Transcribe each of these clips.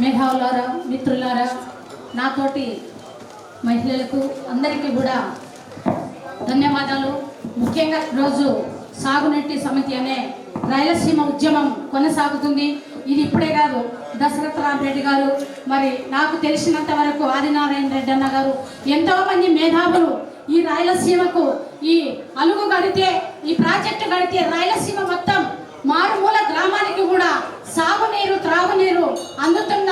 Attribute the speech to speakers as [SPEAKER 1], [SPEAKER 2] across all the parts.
[SPEAKER 1] మేధావులారా మిత్రులారా నాతోటి మహిళలకు అందరికీ కూడా ధన్యవాదాలు. ముఖ్యంగా రోజు సాగునీటి సమితి అనే రాయలసీమ ఉద్యమం కొనసాగుతుంది. ఇది ఇప్పుడే కాదు దశరథ రామరెడ్డి గారు మరి నాకు తెలిసినంత వరకు ఆదినారాయణ రెడ్డి అన్న గారు ఎంతో మంది మేధావులు ఈ రాయలసీమకు ఈ అలుగు గడితే ఈ ప్రాజెక్టు గడితే రాయలసీమ మొత్తం మారుమూల గ్రామానికి కూడా సాగునీరు త్రాగునీరు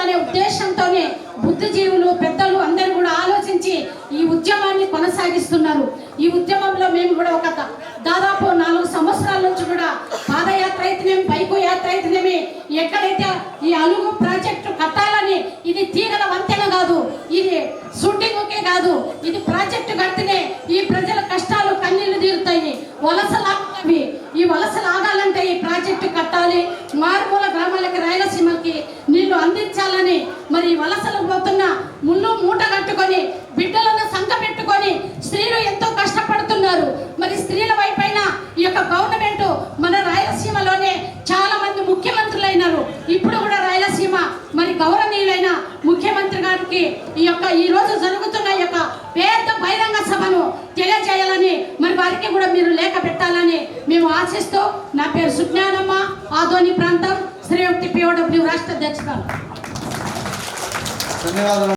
[SPEAKER 1] అనే ఉద్దేశంతోనే బుద్ధిజీవులు పెద్దలు అందరూ కూడా ఆలోచించి ఈ ఉద్యమాన్ని కొనసాగిస్తున్నారు. ఈ ఉద్యమంలో మేము కూడా ఒక దాదాపు నాలుగు సంవత్సరాల నుంచి కూడా పాదయాత్ర అయితేనేమి బైకు యాత్ర అయితేనేమి ఎక్కడైతే ఈ అలుగు ప్రాజెక్టు కట్టాలని ఇది తీగల వంతెన కాదు ఇది షూటింగ్కే కాదు ఇది ప్రాజెక్టు కడితేనే ఈ ప్రజల కష్టాలు కన్నీళ్ళు తీరుతాయి. వలసలాగవి ఈ వలసలు ఆగాలంటే ఈ ప్రాజెక్టు కట్టాలి మారుమూల గ్రామాలకి రాయలసీమకి నీళ్ళు అందించాలని మరి వలసలు పోతున్న ముళ్ళు మూట కట్టుకొని బిడ్డలను సంక పెట్టుకొని స్త్రీలు ఎంతో కష్టపడుతున్నారు. మరి స్త్రీల వైపైన ఈ యొక్క గవర్నమెంట్ మన రాయలసీమలోనే చాలా మంది ముఖ్యమంత్రులు అయినారు ఇప్పుడు కూడా రాయలసీమ మరి గౌరవనీయులైన ముఖ్యమంత్రి గారికి ఈ యొక్క ఈ రోజు జరుగుతున్న ఈ యొక్క పేద బహిరంగ సభను తెలియజేయాలని మరి వారికి కూడా మీరు లేఖ పెట్టాలని మేము ఆశిస్తూ నా పేరు సుజ్ఞానమ్మ ఆదోని ప్రాంతం శ్రీయుక్తి పిఓడబ్ల్యూ రాష్ట్ర అధ్యక్షురాలు.
[SPEAKER 2] ధన్యవాదాలు.